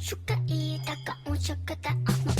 축하이다 가온 축하다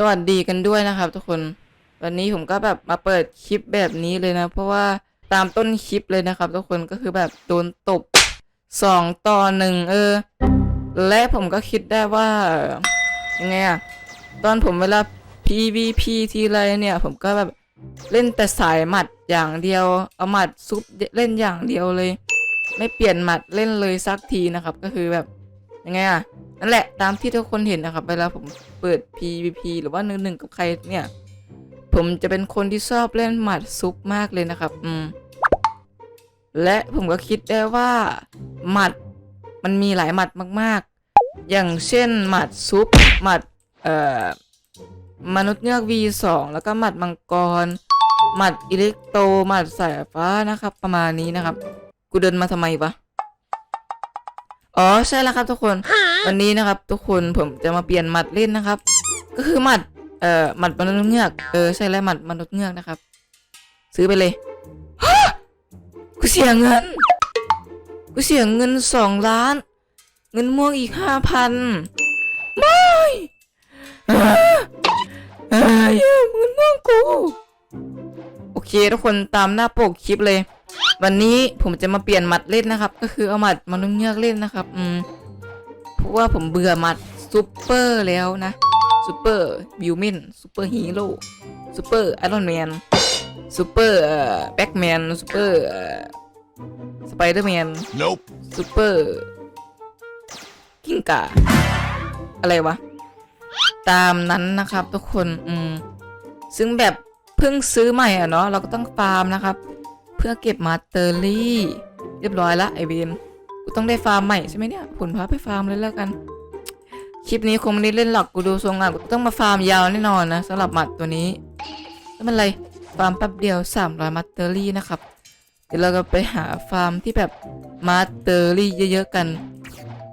สวัสดีกันด้วยนะครับทุกคน วันนี้ผมก็แบบมาเปิดคลิปแบบนี้เลยนะ เพราะว่าตามต้นคลิปเลยนะครับ ทุกคนก็คือแบบโดนตบสองต่อหนึ่งเออ และผมก็คิดได้ว่ายังไงอะตอนผมเวลา PVP ทีไรเนี่ย ผมก็แบบเล่นแต่สายหมัดอย่างเดียว เอาหมัดซุปเล่นอย่างเดียวเลย ไม่เปลี่ยนหมัดเล่นเลยสักทีนะครับ ก็คือแบบ ยังไงอะนั่นแหละตามที่ทุกคนเห็นนะครับเวลาผมเปิด PVP หรือว่าหนึ่งหนึ่งกับใครเนี่ย ผมจะเป็นคนที่ชอบเล่นหมัดซุปมากเลยนะครับ อืม และผมก็คิดได้ว่าหมัดมันมีหลายหมัดมาก ๆ อย่างเช่นหมัดซุปหมัดเอ่อมนุษย์เงือก V2 แล้วก็หมัดมังกร หมัดอิเล็กโตหมัดสายฟ้านะครับ ประมาณนี้นะครับ กูเดินมาทำไมวะ อ๋อใช่แล้วครับทุกคน วันนี้นะครับ ทุกคนผมจะมาเปลี่ยนหมัดเล่นนะครับ ก็คือหมัดเอ่อหมัดมนุษย์เงือกเออใช่แล้วหมัดมนุษย์เงือกนะครับ ซื้อไปเลยฮะกูเสียเงินกูเสียเงินสองล้าน เงินม่วงอีกห้าพันไม่อ่าอ่าอย่าเงินม่วงกูโอ เคทุกคนตามหน้าปกคลิปเลย วันนี้ผมจะมาเปลี่ยนหมัดเล่นนะครับ ก็คือเอาหมัดมนุษย์เงือกเล่นนะครับอืมเพราะว่าผมเบื่อหมัดซูเปอร์แล้วนะซูเปอร์บิวมินซูเปอร์ฮีโร่ซูเปอร์ไอรอนแมนซูเปอร์เอ่อแบ็กแมนซูเปอร์เอ่อสไปเดอร์แมน Nope. ซูเปอร์กิ้งก่าอะไรวะ ตามนั้นนะครับทุกคน อืม ซึ่งแบบ เพิ่งซื้อใหม่อะเนาะเราก็ต้องฟาร์มนะครับ เพื่อเก็บมาสเตอรี่ เรียบร้อยละไอเวนกูต้องได้ฟาร์มใหม่ใช่ไหมเนี่ยผลพาไปฟาร์มเลยแล้วกันคลิปนี้คงไม่ได้เล่นหรอกกูดูทรงอะกูต้องมาฟาร์มยาวแน่นอนนะสำหรับมัดตัวนี้ไม่เป็นอะไรฟาร์มแป๊บเดียว300มาสเตอรี่นะครับ เดี๋ยวเราก็ไปหาฟาร์มที่แบบมาสเตอรี่เยอะๆกัน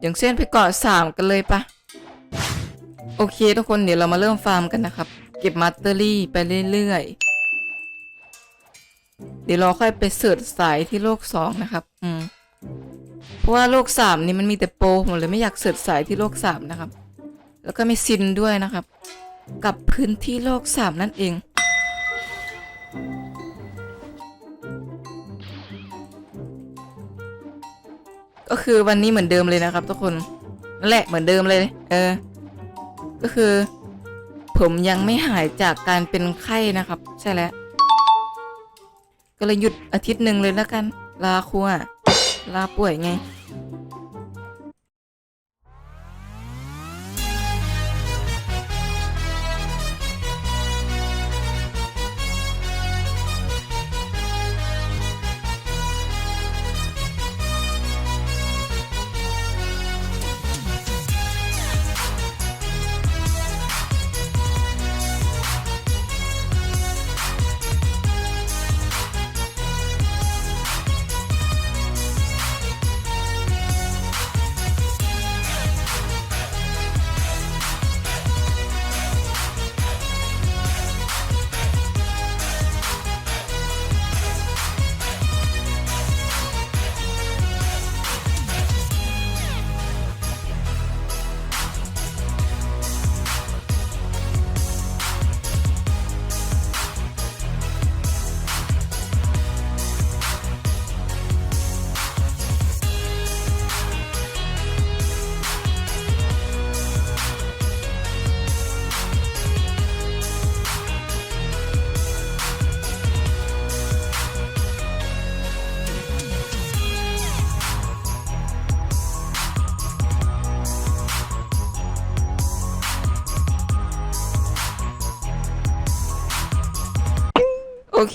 อย่างเช่นไปเกาะสามกันเลยปะโอเคทุกคนเดี๋ยวเรามาเริ่มฟาร์มกันนะครับ ก็บมาสเตอรี่ไปเรื่อยๆ เดี๋ยวเราค่อยไปเสิร์ชสายที่โลกสองนะครับ อืม เพราะว่าโลกสามนี่มันมีแต่โปรผมเลยไม่อยากเสิร์ชสายที่โลกสามนะครับ แล้วก็ไม่ซินด้วยนะครับ กับพื้นที่โลกสามนั่นเองก็คือวันนี้เหมือนเดิมเลยนะครับ ทุกคนนั่นแหละเหมือนเดิมเลย เออ ก็คือ ผมยังไม่หายจากการเป็นไข้นะครับ ใช่แล้ว ก็เลยหยุดอาทิตย์หนึ่งเลยแล้วกัน ลาครัว ลาป่วยไง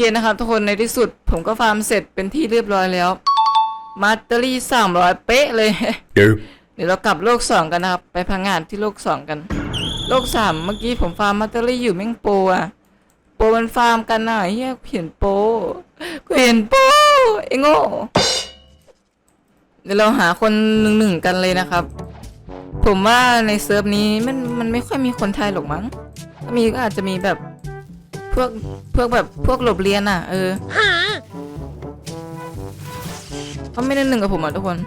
เคนะครับทุกคนในที่สุด ผมก็ฟาร์มเสร็จเป็นที่เรียบร้อยแล้วมาสเตอรี่สามร้อยเป๊ะเลย Nope. เดี๋ยวเรากลับโลกสองกันนะครับ ไปพังงานที่โลกสองกัน โลกสามเมื่อกี้ผมฟาร์มมัตเตอรี่อยู่แม่งโปรอะโปรมันฟาร์มกันน่ะเฮียกูเห็นโปรกูเห็นโปรไอ้โง่เดี๋ยวเราหาคนหนึ่งหนึ่งๆกันเลยนะครับ ผมว่าในเซิร์ฟนี้มันมันไม่ค่อยมีคนไทยหรอกมั้งถ้ามีก็อาจจะมีแบบพ วกพวกแบบพวกหลบเรียนอะ เออเขาไม่ได้หนึ่งกับผมอะทุกคน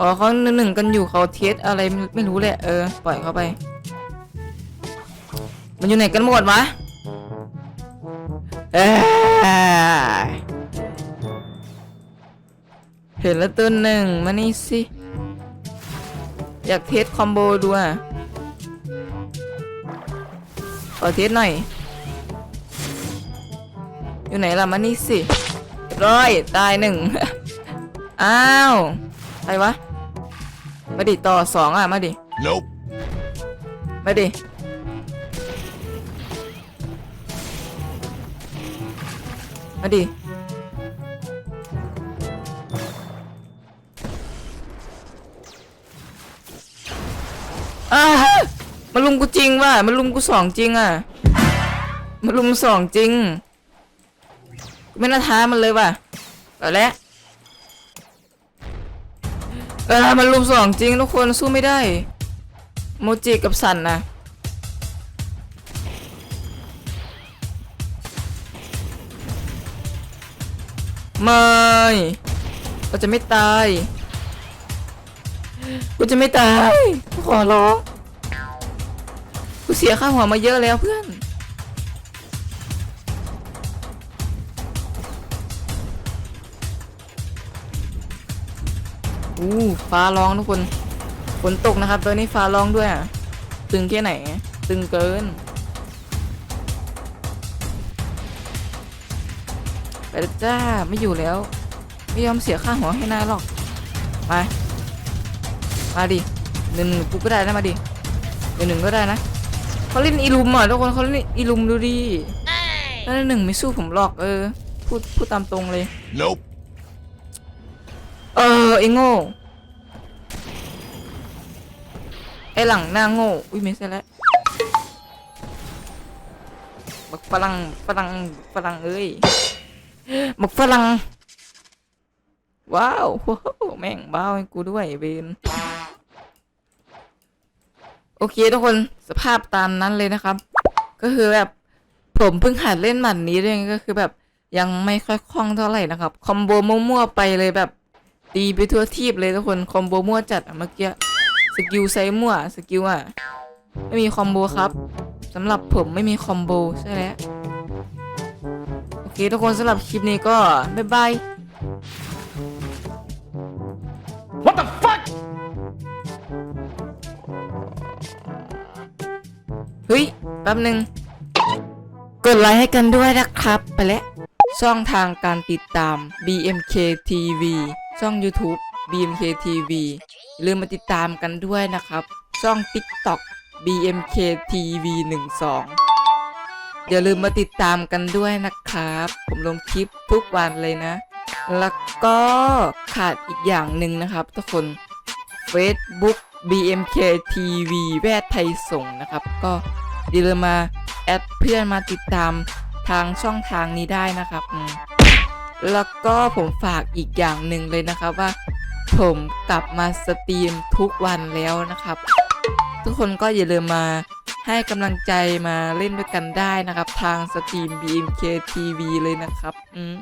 อ๋อเขาหนึ่งกันอยู่เขาเทสอะไรไม่รู้แหละเออปล่อยเขาไป มันอยู่ไหนกันหมดวะเห็นแล้วตัวหนึ่งมานี่สิ อยากเทสคอมโบดูอะ อเทสหน่อย อยู่ไหนล่ะมานี่สิเรียบร้อยตายหนึ่งอ้าวใครวะ มาดิต่อสองอะ มาดิ Nope. มาดิ มาดิ มาลุมกูจริงว่ะมาลุมกูสองจริงอะมาลุมสองจริง ไม่น่าท้ามันเลยว่ะเอาละเออมันลุมสองจริงทุกคนสู้ไม่ได้ โมจิกับสันนะไม่ก็จะไม่ตาย กูจะไม่ตายกูขอร้อง กูเสียค่าหัวมาเยอะแล้วเพื่อน อู้ฟ้าร้องทุกคน ฝนตกนะครับ ตอนนี้ฟ้าร้องด้วยอะ ตึงแค่ไหน ตึงเกิน ไปจ้า ไม่อยู่แล้ว ไม่ยอมเสียค่าหัวให้นายหรอก มา มาดิหนึ่งกูก็ได้นะมาดิหนึ่งหนึ่งก็ได้นะ เขาเล่นอีลุมอะทุกคนเขาเล่นอีลุมดูดิแล้วหนึ่งไม่สู้ผมหรอกเออ พูดพูดตามตรงเลย Nope. เออไอ้โง่ไอ้หลังหน้าโง่อุ้ยไม่ใช่แล้วบักฝรั่งฝรั่งฝรั่งเอ้ยบักฝรั่งว้าวโอ้โหแม่งบ้าวให้กูด้วยเวน โอเคทุกคนสภาพตามนั้นเลยนะครับ ก็คือแบบผมเพิ่งหัดเล่นหมัดนี้ด้วยก็คือแบบยังไม่ค่อยคล่องเท่าไหร่นะครับ คอมโบมั่วๆไปเลยแบบตีไปทั่วทีบเลยทุกคนคอมโบมั่วจัดอะเมื่อกี้สกิลไซส์มั่วสกิลอะไม่มีคอมโบครับสำหรับผมไม่มีคอมโบใช่แล้วโอเคทุกคนสำหรับคลิปนี้ก็บ๊ายบาย What the fuck? เฮ้ยแป๊บหนึ่งกดไลค์ให้กันด้วยนะครับ ไปแล้วช่องทางการติดตาม BMK TV ช่อง YouTube BMK TV อย่าลืมมาติดตามกันด้วยนะครับ ช่อง TikTok BMK TV 12อย่าลืมมาติดตามกันด้วยนะครับ ผมลงคลิปทุกวันเลยนะ แล้วก็ขาดอีกอย่างหนึ่งนะครับทุกคน Facebook BMK TV แวดไทยส่งนะครับ ก็อย่าลืมมาแอดเพื่อนมาติดตามทางช่องทางนี้ได้นะครับ แล้วก็ผมฝากอีกอย่างหนึ่งเลยนะครับว่า ผมกลับมาสตรีมทุกวันแล้วนะครับ ทุกคนก็อย่าลืมมาให้กำลังใจมาเล่นด้วยกันได้นะครับ ทางสตรีม BMK TV เลยนะครับ อืม